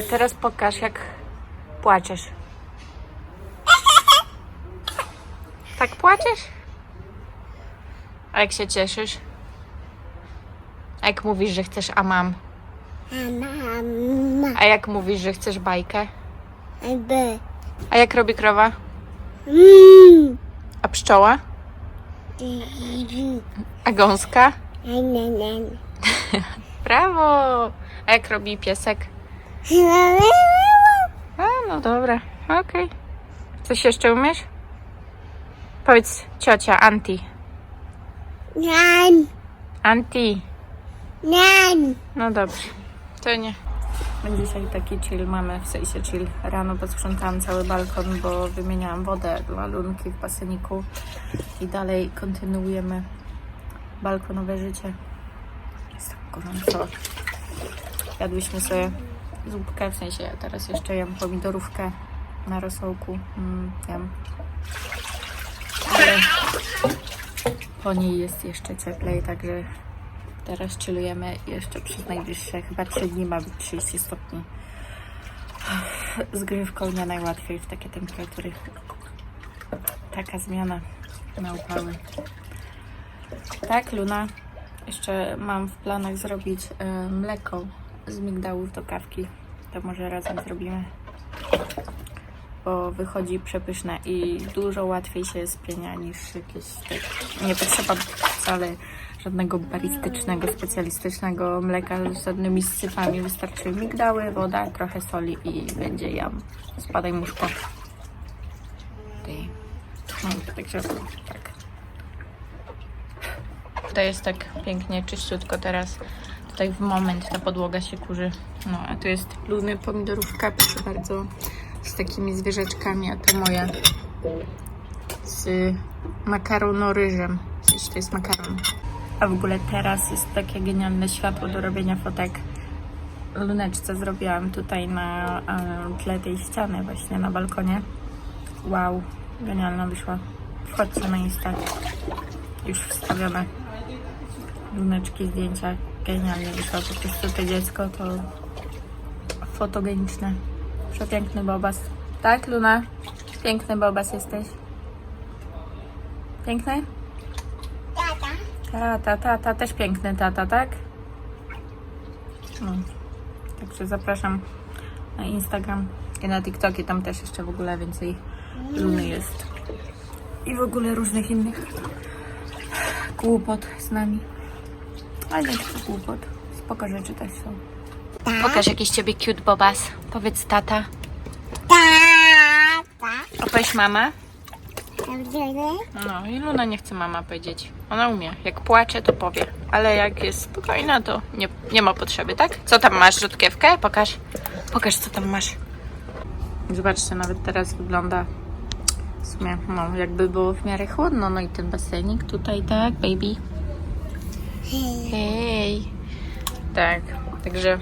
A teraz pokaż, jak płaczesz. Tak płaczesz? A jak się cieszysz? A jak mówisz, że chcesz a mam? A jak mówisz, że chcesz bajkę? A jak robi krowa? Mm. A pszczoła? A gąska? Brawo! A jak robi piesek? A, no dobra, okej. Coś jeszcze umiesz? Powiedz ciocia, anti. Nan. Anti. Nan. No dobrze, to nie. Dzisiaj taki chill mamy, w sensie chill. Rano posprzątałam cały balkon, bo wymieniałam wodę dla lunki w baseniku. I dalej kontynuujemy balkonowe życie. Jest tak gorąco. Jadłyśmy sobie zupkę, w sensie ja teraz jeszcze jem pomidorówkę na rosołku. Mm, jem. Ale po niej jest jeszcze cieplej, także Teraz chillujemy jeszcze przez najbliższe chyba 3 dni ma być 30 stopni. Z grzywką nie najłatwiej w takie temperatury. Taka zmiana na upały. Tak, Luna. Jeszcze mam w planach zrobić e, mleko z migdałów do kawki. To może razem zrobimy. Bo wychodzi przepyszne i dużo łatwiej się spienia niż jakieś tak. Nie potrzeba wcale żadnego baristycznego, specjalistycznego mleka z żadnymi syfami. Wystarczy migdały, woda, trochę soli i będzie jam. Spadaj muszko. No, także tak. Tutaj jest tak pięknie, czyściutko teraz. Tutaj w moment ta podłoga się kurzy. No, a tu jest luny pomidorówka, proszę bardzo, z takimi zwierzeczkami, a to moja z makarono-ryżem. Sensie to jest makaron. A w ogóle teraz jest takie genialne światło do robienia fotek. Luneczce zrobiłam tutaj na tle tej ściany właśnie na balkonie. Wow, genialna wyszła. Wchodźcie na Insta. Już wstawione. Luneczki, zdjęcia. Genialnie wyszło. Po prostu to dziecko to fotogeniczne. Przepiękny bobas. Tak, Luna? Piękny bobas jesteś. Piękny? Tata. Tata, tata, też piękny tata, tak? No. Także zapraszam na Instagram i na TikToki, tam też jeszcze w ogóle więcej luny jest. I w ogóle różnych innych głupot z nami. Ale nie tylko głupot. Spoko rzeczy też są. Pokaż jakiś ciebie cute bobas. Powiedz tata. Tata. Opowiedz mama. No i Luna nie chce mama powiedzieć. Ona umie. Jak płacze, to powie. Ale jak jest spokojna, to nie, nie ma potrzeby, tak? Co tam masz? Rzutkiewkę? Pokaż. Pokaż, co tam masz. Zobaczcie, nawet teraz wygląda w sumie, no, jakby było w miarę chłodno. No i ten basenik tutaj, tak, baby? Hej. Tak, także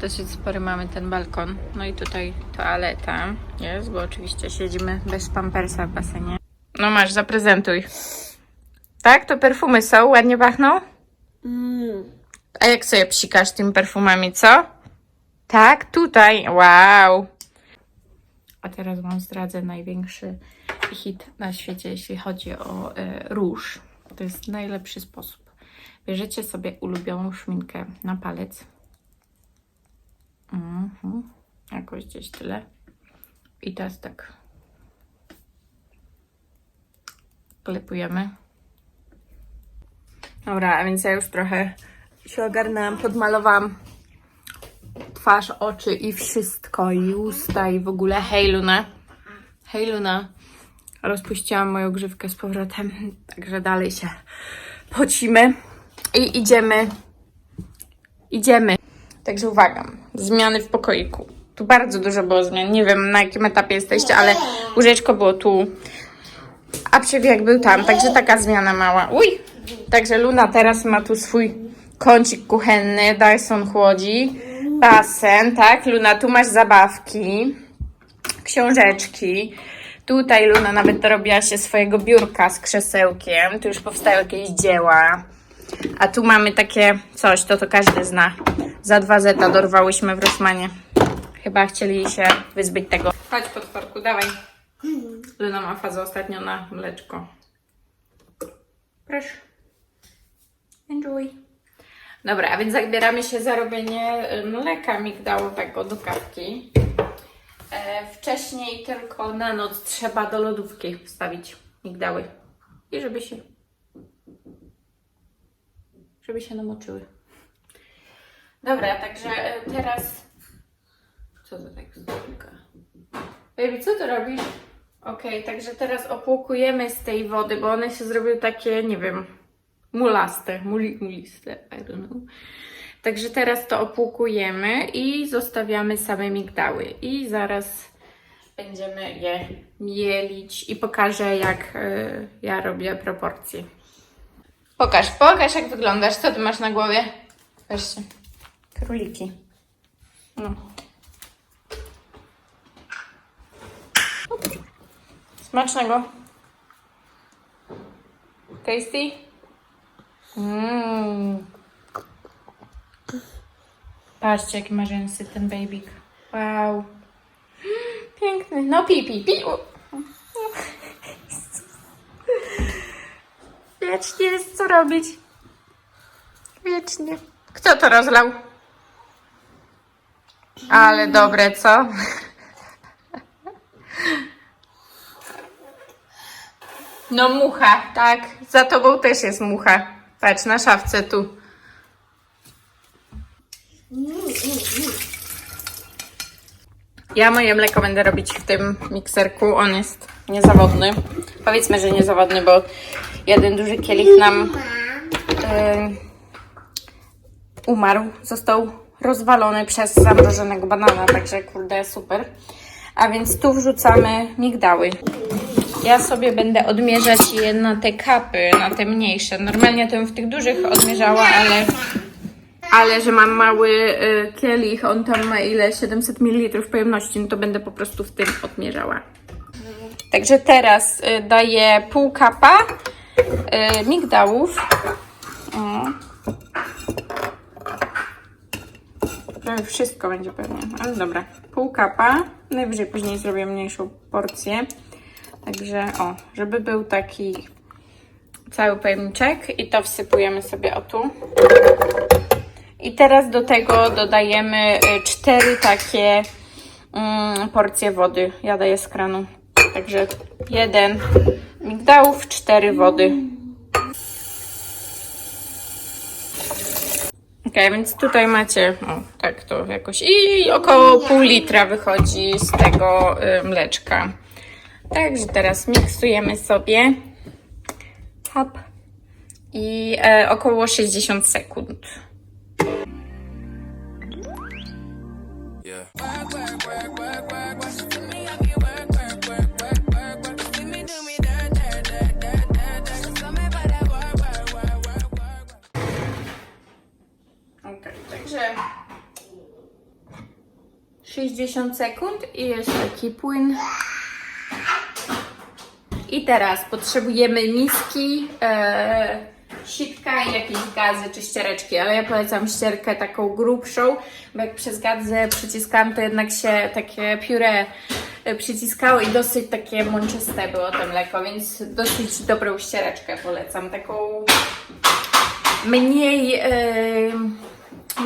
dosyć spory mamy ten balkon. No i tutaj toaleta jest, bo oczywiście siedzimy bez pampersa w basenie. No masz, zaprezentuj. Tak, to perfumy są, ładnie pachną? Mm. A jak sobie psikasz tymi perfumami, co? Tak, tutaj, wow. A teraz Wam zdradzę największy hit na świecie, jeśli chodzi o e, róż. To jest najlepszy sposób. Bierzecie sobie ulubioną szminkę na palec. Mhm. Jakoś gdzieś tyle. I teraz tak. Klepujemy. Dobra, a więc ja już trochę się ogarnęłam, podmalowałam twarz, oczy i wszystko, i usta i w ogóle. Hej Luna. Hej Luna. Rozpuściłam moją grzywkę z powrotem, także dalej się pocimy i idziemy. Idziemy. Także uwaga, zmiany w pokoiku. Tu bardzo dużo było zmian. Nie wiem na jakim etapie jesteście, ale łóżeczko było tu, a przebieg był tam, także taka zmiana mała. Uj! Także Luna teraz ma tu swój kącik kuchenny, Dyson chłodzi, basen, tak? Luna, tu masz zabawki, książeczki. Tutaj Luna nawet dorobiła się swojego biurka z krzesełkiem. Tu już powstają jakieś dzieła. A tu mamy takie coś, to to każdy zna. Za dwa zeta dorwałyśmy w Rosmanie. chyba chcieli się wyzbyć tego. Chodź potworku, dawaj. Luna ma fazę ostatnio na mleczko. Proszę. Enjoy. Dobra, a więc zabieramy się za robienie y, mleka migdałowego do kawki. E, wcześniej tylko na noc trzeba do lodówki wstawić migdały. I żeby się żeby się namoczyły. Dobra, także e, teraz co to tak zdobyka? Baby, co ty robisz? Okej, także teraz opłukujemy z tej wody, bo one się zrobiły takie, nie wiem, mulaste, muli, muliste, I don't know. Także teraz to opłukujemy i zostawiamy same migdały. I zaraz będziemy je mielić i pokażę, jak y, ja robię proporcje. Pokaż, pokaż, jak wyglądasz. Co ty masz na głowie? Weźcie. Króliki. No. Smacznego. Tasty? Mmm. Patrzcie, jaki ma rzęsy ten babyk. Wow. Piękny. No pi, pi, pi. U. Wiecznie jest co robić. Wiecznie. Kto to rozlał? Ale dobre, co? No mucha, tak. Za tobą też jest mucha. Patrz, na szafce tu. Ja moje mleko będę robić w tym mikserku. On jest niezawodny. Powiedzmy, że niezawodny, bo jeden duży kielich nam yy, umarł. Został rozwalony przez zamrożonego banana, także kurde, super. A więc tu wrzucamy migdały. Ja sobie będę odmierzać je na te kapy, na te mniejsze. Normalnie to bym w tych dużych odmierzała, ale ale że mam mały y, kielich, on tam ma ile? 700 ml pojemności, no to będę po prostu w tym odmierzała. Także teraz y, daję pół kapa y, migdałów. O. Prawie wszystko będzie pewnie, ale dobra. Pół kapa. Najwyżej później zrobię mniejszą porcję. Także o, żeby był taki cały pojemniczek i to wsypujemy sobie o tu. I teraz do tego dodajemy y, cztery takie mm, porcje wody. Ja daję z kranu. Także jeden migdałów, cztery wody. Ok, więc tutaj macie, o, tak to jakoś, i około pół litra wychodzi z tego y, mleczka. Także teraz miksujemy sobie. Hop. I e, około 60 sekund. Yeah. 60 sekund i jest taki płyn. I teraz potrzebujemy miski, e, sitka i jakieś gazy czy ściereczki, ale ja polecam ścierkę taką grubszą, bo jak przez gazę przyciskam, to jednak się takie pióre e, przyciskało i dosyć takie mączyste było to mleko, więc dosyć dobrą ściereczkę polecam, taką mniej, e,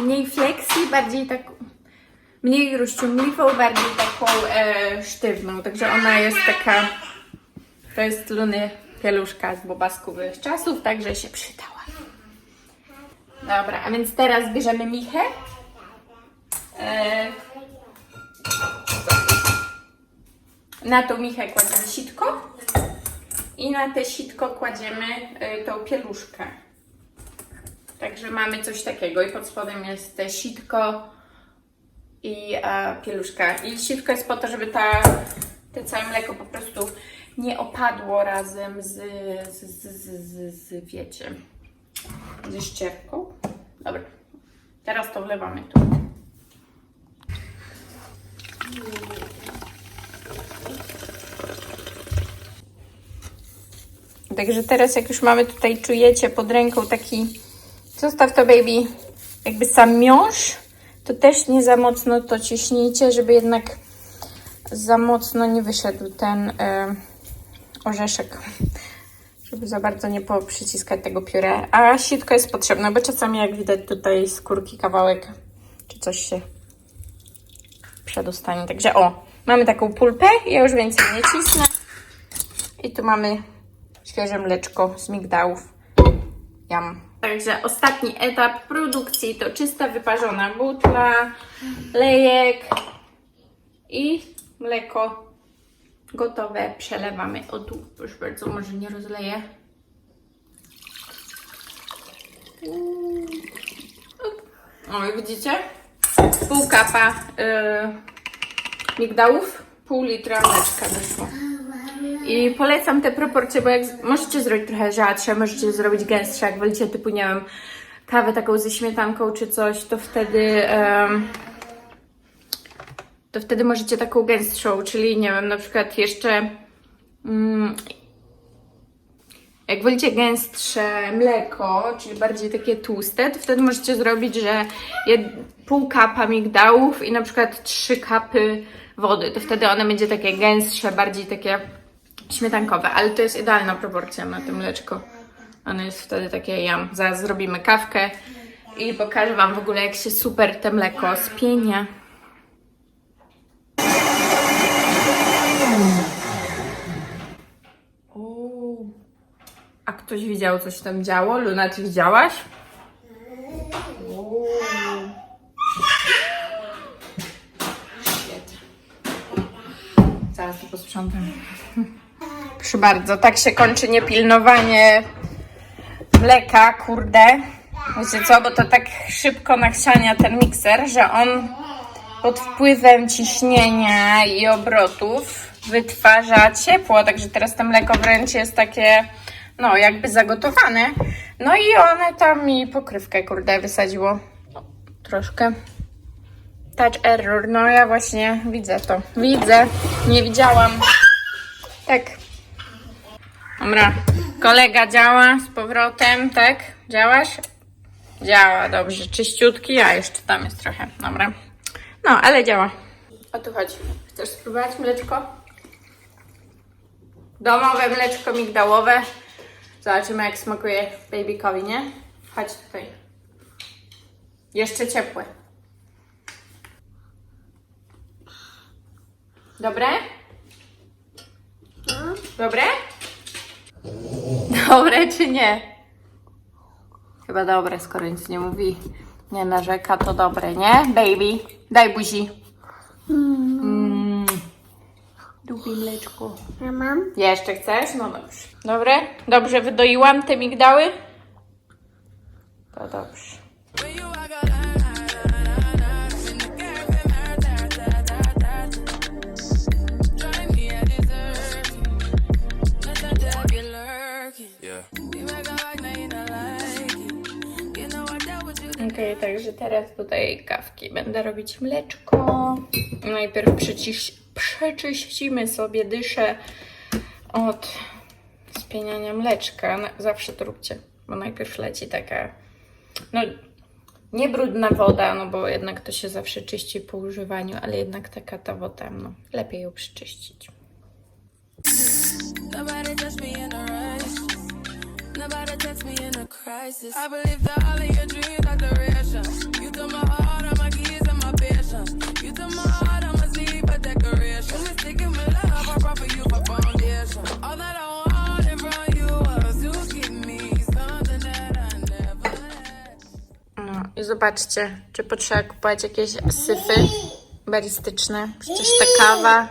mniej flexi, bardziej tak mniej rozciągliwą, bardziej taką e, sztywną. Także ona jest taka. To jest Luny pieluszka z bobaskowych czasów, także się przydała. Dobra, a więc teraz bierzemy michę. E, na tą michę kładziemy sitko. I na te sitko kładziemy e, tą pieluszkę. Także mamy coś takiego i pod spodem jest te sitko i e, pieluszka. I sitko jest po to, żeby ta, te całe mleko po prostu nie opadło razem z, z, z, z, z, wiecie, ze ścierką. Dobra, teraz to wlewamy tu. Także teraz jak już mamy tutaj, czujecie pod ręką taki, zostaw to baby, jakby sam miąższ, to też nie za mocno to ciśnijcie, żeby jednak za mocno nie wyszedł ten y, orzeszek. Żeby za bardzo nie poprzyciskać tego pióre. A sitko jest potrzebne, bo czasami jak widać tutaj skórki kawałek czy coś się przedostanie. Także o, mamy taką pulpę. Ja już więcej nie cisnę. I tu mamy świeże mleczko z migdałów. Jam. Także ostatni etap produkcji to czysta wyparzona butla, lejek i mleko gotowe. Przelewamy. O tu, już bardzo może nie rozleję. O, widzicie? Pół kapa y, migdałów, pół litra mleczka wyszło. I polecam te proporcje, bo jak możecie zrobić trochę rzadsze, możecie zrobić gęstsze, jak wolicie typu, nie wiem, kawę taką ze śmietanką czy coś, to wtedy em, to wtedy możecie taką gęstszą, czyli nie wiem, na przykład jeszcze mm, jak wolicie gęstsze mleko, czyli bardziej takie tłuste, to wtedy możecie zrobić, że pół kapa migdałów i na przykład trzy kapy wody. To wtedy one będzie takie gęstsze, bardziej takie śmietankowe, ale to jest idealna proporcja na tym mleczko. Ono jest wtedy takie jam. Zaraz zrobimy kawkę i pokażę Wam w ogóle, jak się super te mleko spienia. A ktoś widział, co się tam działo? Luna, czy widziałaś? Uuu. Shit. Zaraz to posprzątam. Proszę bardzo, tak się kończy niepilnowanie mleka, kurde. Wiecie co, bo to tak szybko nachrzania ten mikser, że on pod wpływem ciśnienia i obrotów wytwarza ciepło, także teraz to mleko wręcz jest takie, no jakby zagotowane. No i one tam mi pokrywkę, kurde, wysadziło. Troszkę. Touch error, no ja właśnie widzę to. Widzę, nie widziałam. Tak. Dobra, kolega działa z powrotem, tak? Działasz? Działa, dobrze, czyściutki, a jeszcze tam jest trochę, dobra. No, ale działa. O tu chodzi. Chcesz spróbować mleczko? Domowe mleczko migdałowe. Zobaczymy, jak smakuje babykowi, nie? Chodź tutaj. Jeszcze ciepłe. Dobre? Dobre? Dobre czy nie? Chyba dobre, skoro nic nie mówi. Nie narzeka, to dobre, nie? Baby, daj buzi. Mm. Lubi mleczko. A mam? Jeszcze chcesz? No dobrze. Dobre? Dobrze wydoiłam te migdały? To dobrze. Także teraz tutaj kawki będę robić mleczko. Najpierw przeciś, przeczyścimy sobie dyszę od spieniania mleczka. Zawsze to róbcie, bo najpierw leci taka, no nie brudna woda, no bo jednak to się zawsze czyści po używaniu, ale jednak taka ta woda, no lepiej ją przyczyścić. Nobody a crisis. I believe that all of your dreams are. You took my heart, all my keys, and my patience. You took my heart, sleep a decoration. You mistaken my love, I brought for you for foundation. All that I wanted from you was to give me something that I never had. No i zobaczcie, czy potrzeba kupować jakieś syfy baristyczne. Przecież ta kawa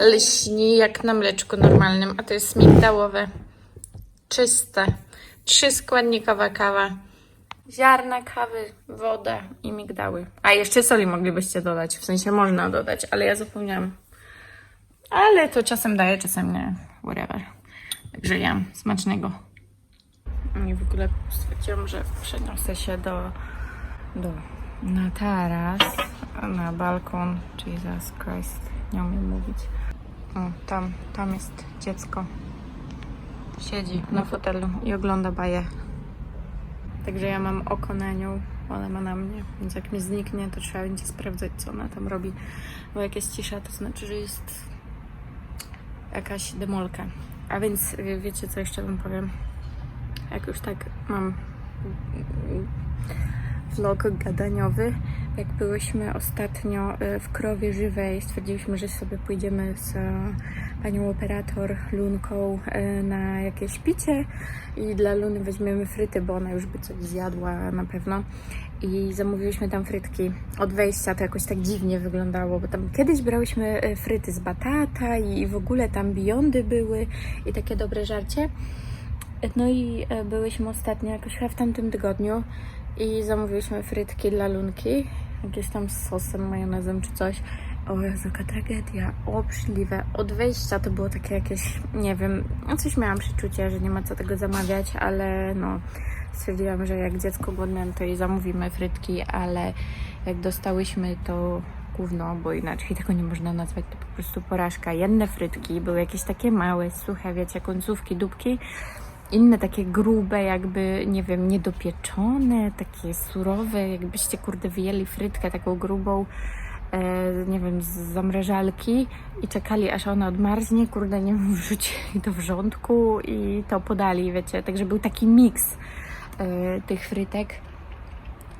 lśni jak na mleczku normalnym, a to jest migdałowe. Czyste. Trzy składnikowa kawa. Ziarna kawy, woda i migdały. A jeszcze soli moglibyście dodać, w sensie można dodać, ale ja zapomniałam. Ale to czasem daję, czasem nie. Whatever. Także jem. Smacznego. I w ogóle stwierdziłam, że przeniosę się do, do na taras, na balkon. Jesus Christ, nie umiem mówić. O, tam, tam jest dziecko. Siedzi na fotelu i ogląda baję. Także ja mam oko na nią. ona ma na mnie, więc jak mi zniknie, to trzeba będzie sprawdzać, co ona tam robi, bo jak jest cisza, to znaczy, że jest jakaś demolka. A więc y, wiecie, co jeszcze wam powiem? Jak już tak mam vlog gadaniowy. Jak byłyśmy ostatnio y, w Krowie Żywej, stwierdziliśmy, że sobie pójdziemy z e, panią operator Lunką y, na jakieś picie i dla Luny weźmiemy fryty, bo ona już by coś zjadła na pewno. I zamówiliśmy tam frytki. Od wejścia to jakoś tak dziwnie wyglądało, bo tam kiedyś brałyśmy y, fryty z batata i w ogóle tam biondy były i takie dobre żarcie. No i e, byłyśmy ostatnio jakoś chyba w tamtym tygodniu i zamówiliśmy frytki dla Lunki, jakieś tam z sosem, majonezem czy coś. O Jezu, jaka tragedia, obrzydliwe. Od wejścia to było takie jakieś, nie wiem, no coś miałam przeczucie, że nie ma co tego zamawiać, ale no stwierdziłam, że jak dziecko głodne, to jej zamówimy frytki, ale jak dostałyśmy to gówno, bo inaczej tego nie można nazwać, to po prostu porażka. Jedne frytki były jakieś takie małe, suche, wiecie, końcówki, dupki, inne takie grube, jakby, nie wiem, niedopieczone, takie surowe, jakbyście, kurde, wyjęli frytkę taką grubą, e, nie wiem, z zamrażalki i czekali, aż ona odmarznie, kurde, nie wiem, wrzucili to wrzątku i to podali, wiecie, także był taki miks e, tych frytek.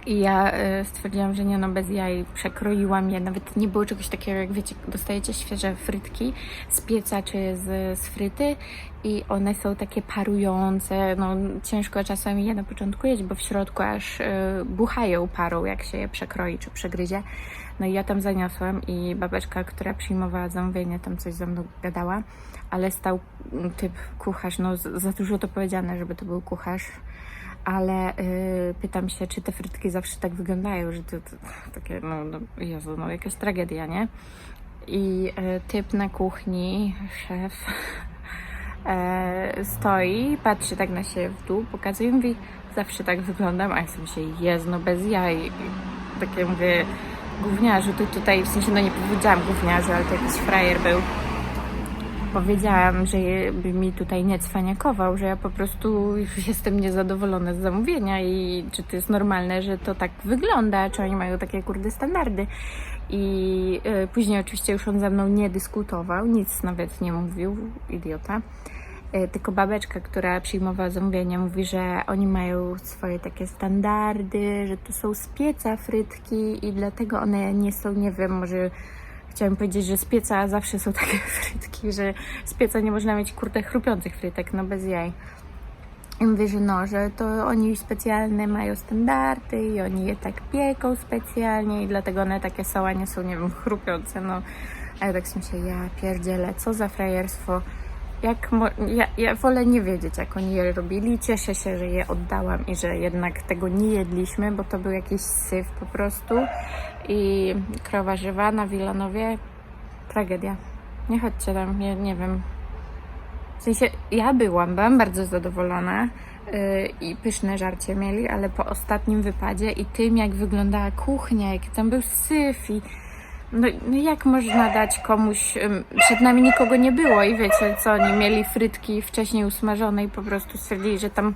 I ja e, stwierdziłam, że nie no, bez jaj, przekroiłam je, nawet nie było czegoś takiego, jak wiecie, dostajecie świeże frytki z pieca czy z, z fryty i one są takie parujące, no ciężko czasami je na początku jeść, bo w środku aż e, buchają parą, jak się je przekroi czy przegryzie. No i ja tam zaniosłam i babeczka, która przyjmowała zamówienie, tam coś ze mną gadała, ale stał typ kucharz, no za dużo to powiedziane, żeby to był kucharz, ale y, pytam się, czy te frytki zawsze tak wyglądają, że to, to takie, no, no Jezu, no jakaś tragedia, nie? I y, typ na kuchni, szef, e, stoi, patrzy tak na siebie w dół, pokazuje i mówi, zawsze tak wyglądam, a ja sobie się jest, no bez jaj. Takie mówię, gówniarzu, ty tutaj, w sensie, no nie powiedziałam gówniarzu, ale to jakiś frajer był. Powiedziałam, że by mi tutaj nie cwaniakował, że ja po prostu już jestem niezadowolona z zamówienia i czy to jest normalne, że to tak wygląda, czy oni mają takie kurde standardy. I y, później oczywiście już on ze mną nie dyskutował, nic nawet nie mówił, idiota. Y, tylko babeczka, która przyjmowała zamówienia, mówi, że oni mają swoje takie standardy, że to są z pieca frytki i dlatego one nie są, nie wiem, może chciałam powiedzieć, że z pieca zawsze są takie frytki, że z pieca nie można mieć kurde chrupiących frytek, no bez jaj. I mówię, że no, że to oni specjalne mają standardy i oni je tak pieką specjalnie i dlatego one takie są, a nie są, nie wiem, chrupiące, no. A ja tak myślę, ja pierdzielę, co za frajerstwo. Jak ja, ja wolę nie wiedzieć, jak oni je robili. Cieszę się, że je oddałam i że jednak tego nie jedliśmy, bo to był jakiś syf po prostu. I krowa żywa na Wilanowie, tragedia. Nie chodźcie tam, nie, nie wiem. W sensie, ja byłam, byłam bardzo zadowolona yy, i pyszne żarcie mieli, ale po ostatnim wypadzie i tym, jak wyglądała kuchnia, jak tam był syf i no, no jak można dać komuś, przed nami nikogo nie było i wiecie co, oni mieli frytki wcześniej usmażone i po prostu stwierdzili, że tam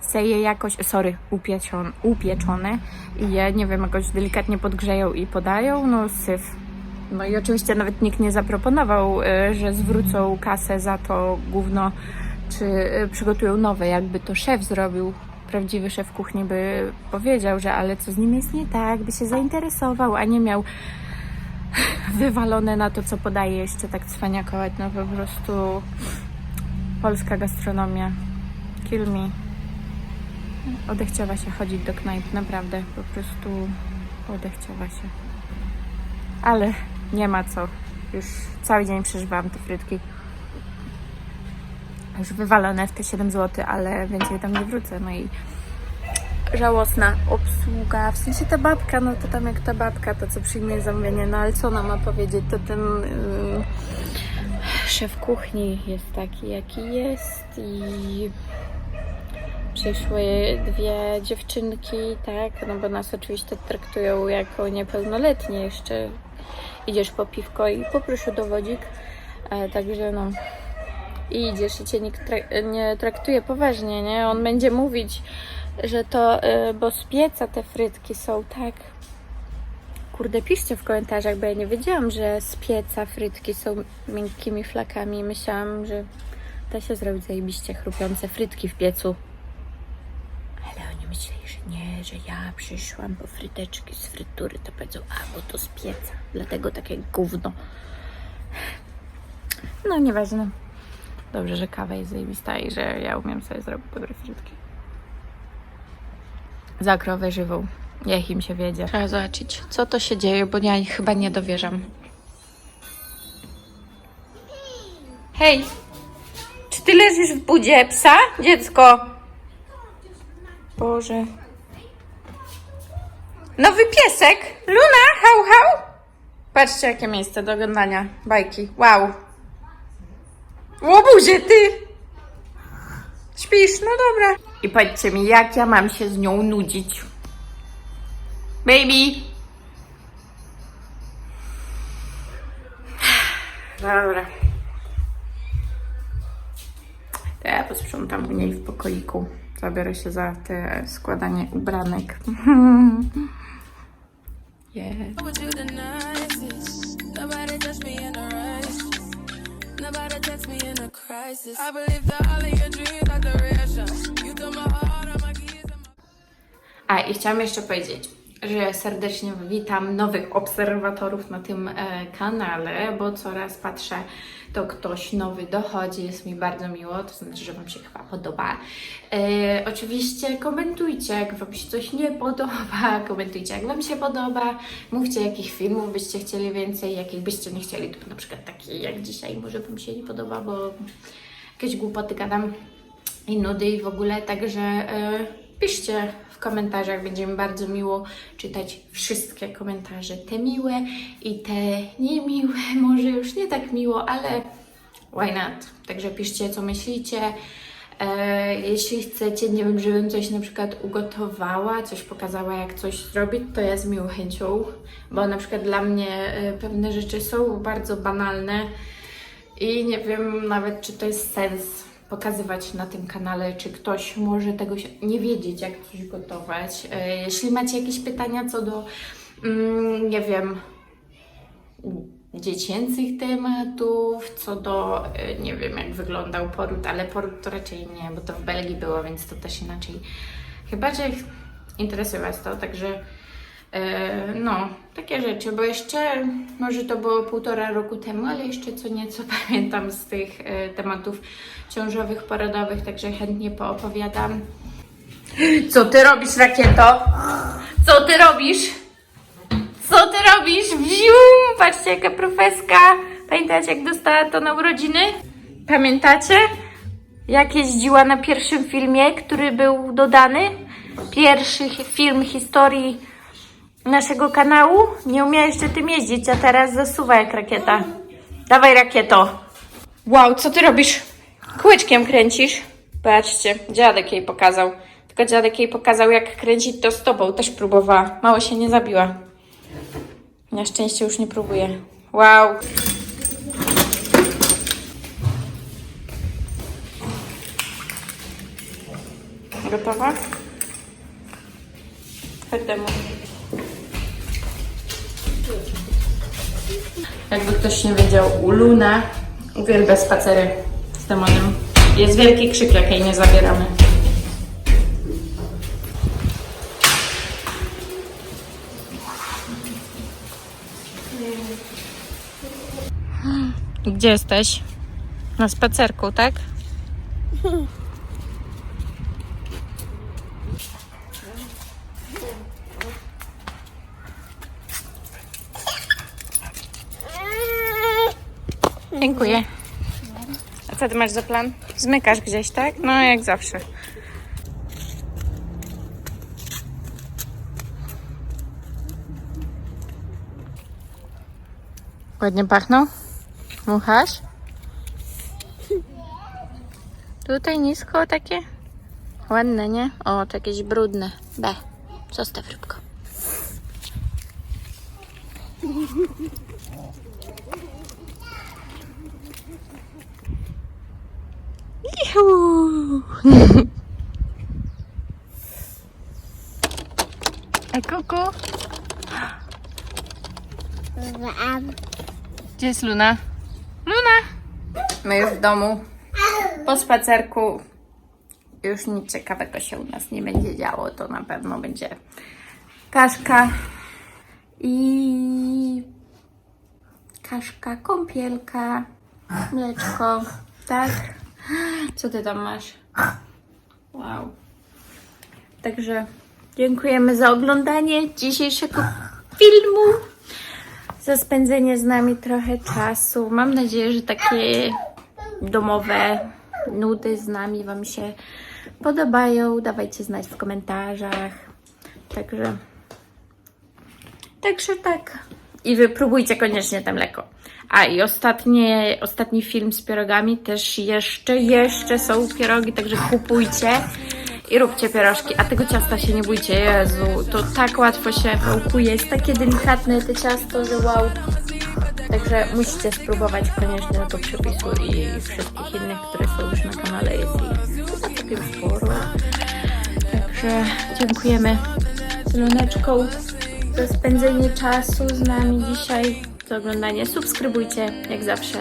se je jakoś, sorry, upieczone, upieczone i je, nie wiem, jakoś delikatnie podgrzeją i podają, no syf. No i oczywiście nawet nikt nie zaproponował, y, że zwrócą kasę za to gówno, czy y, przygotują nowe, jakby to szef zrobił. Prawdziwy szef kuchni by powiedział, że ale co z nim jest nie tak, by się zainteresował, a nie miał wywalone na to, co podaje, jeszcze tak cwaniakować. No po prostu polska gastronomia. Kill me. Odechciewa się chodzić do knajp, naprawdę. Po prostu odechciewa się. Ale nie ma co. Już cały dzień przeżywałam te frytki. Już wywalone w te 7 zł, ale więcej tam nie wrócę. No i żałosna obsługa. W sensie ta babka, no to tam jak ta babka, to co przyjmuje zamówienie, no ale co ona ma powiedzieć, to ten yy, szef kuchni jest taki, jaki jest i przyszły dwie dziewczynki, tak, no bo nas oczywiście traktują jako niepełnoletnie jeszcze. Idziesz po piwko i poproszę dowodzik, e, także no i idziesz i cię nikt tra- nie traktuje poważnie, nie? On będzie mówić że to, y, bo z pieca te frytki są, tak? Kurde, piszcie w komentarzach, bo ja nie wiedziałam, że z pieca frytki są miękkimi flakami. Myślałam, że da się zrobić zajebiście chrupiące frytki w piecu. Ale oni myśleli, że nie, że ja przyszłam po fryteczki z frytury, to powiedzą, a bo to z pieca, dlatego takie gówno. No nieważne. Dobrze, że kawa jest zajebista i że ja umiem sobie zrobić dobre frytki. Za krowę żywą. Niech im się wiedzie. Trzeba zobaczyć, co to się dzieje, bo ja chyba nie dowierzam. Hej! Czy ty leżysz w budzie psa, dziecko? Boże. Nowy piesek! Luna, hał, hał! Patrzcie, jakie miejsce do oglądania bajki. Wow! Łobuzie, ty! Śpisz? No dobra. I powiedzcie mi, jak ja mam się z nią nudzić? Baby! Dobra. To ja posprzątam u niej w pokoiku. Zabiorę się za te składanie ubranek. yeah. A i chciałam jeszcze powiedzieć, że serdecznie witam nowych obserwatorów na tym e, kanale, bo coraz patrzę, to ktoś nowy dochodzi, jest mi bardzo miło, to znaczy, że Wam się chyba podoba. E, oczywiście komentujcie, jak Wam się coś nie podoba, komentujcie, jak Wam się podoba, mówcie, jakich filmów byście chcieli więcej, jakich byście nie chcieli, to na przykład taki jak dzisiaj, może Wam się nie podoba, bo jakieś głupoty gadam i nudy i w ogóle, także e, piszcie w komentarzach, będzie mi bardzo miło czytać wszystkie komentarze, te miłe i te niemiłe, może już nie tak miło, ale why not? Także piszcie, co myślicie. E, jeśli chcecie, nie wiem, żebym coś na przykład ugotowała, coś pokazała, jak coś zrobić, to ja z miłą chęcią, bo na przykład dla mnie e, pewne rzeczy są bardzo banalne, i nie wiem nawet, czy to jest sens pokazywać na tym kanale, czy ktoś może tego nie wiedzieć, jak coś gotować. E, Jeśli macie jakieś pytania co do, mm, nie wiem, dziecięcych tematów, co do, e, nie wiem, jak wyglądał poród, ale poród to raczej nie, bo to w Belgii było, więc to też inaczej. Chyba, że interesuje Was to, także E, No, takie rzeczy, bo jeszcze, może to było półtora roku temu, ale jeszcze co nieco pamiętam z tych e, tematów ciążowych, porodowych, także chętnie poopowiadam. Co ty robisz, rakieto? Co ty robisz? Co ty robisz? Wzium! Patrzcie, jaka profeska. Pamiętacie, jak dostała to na urodziny? Pamiętacie? Jak jeździła na pierwszym filmie, który był dodany? Pierwszy film historii naszego kanału. Nie umiała jeszcze tym jeździć, a teraz zasuwa jak rakieta. Dawaj rakieto. Wow, co ty robisz? Kółeczkiem kręcisz? Patrzcie, dziadek jej pokazał. Tylko dziadek jej pokazał, jak kręcić to z tobą. Też próbowała. Mało się nie zabiła. Na szczęście już nie próbuje. Wow. Gotowa? Chodź mnie. Jakby ktoś nie wiedział, u Luna uwielbia spacery z demonem. Jest wielki krzyk, jak jej nie zabieramy. Gdzie jesteś? Na spacerku, tak? Dziękuję. A co ty masz za plan? Zmykasz gdzieś, tak? No, jak zawsze. Ładnie pachną? Muchasz? Tutaj nisko takie? Ładne, nie? O, to jakieś brudne. B. Zostaw rybko. Juhu. Ej, kuku. Gdzie jest Luna? Luna! My już w domu. Po spacerku już nic ciekawego się u nas nie będzie działo. To na pewno będzie kaszka i kaszka, kąpielka mleczko, tak? Co ty tam masz? Wow. Także dziękujemy za oglądanie dzisiejszego filmu, za spędzenie z nami trochę czasu. Mam nadzieję, że takie domowe nudy z nami Wam się podobają. Dawajcie znać w komentarzach. Także, także tak. I wypróbujcie koniecznie te mleko. A i ostatnie, ostatni film z pierogami też jeszcze, jeszcze są pierogi, także kupujcie i róbcie pierożki. A tego ciasta się nie bójcie, Jezu, to tak łatwo się wałkuje, jest takie delikatne te ciasto, że wow. Także musicie spróbować koniecznie tego przepisu i wszystkich innych, które są już na kanale. Jest ich całkiem sporo. Także dziękujemy Luneczką spędzenie czasu z nami dzisiaj, za oglądanie. Subskrybujcie, jak zawsze.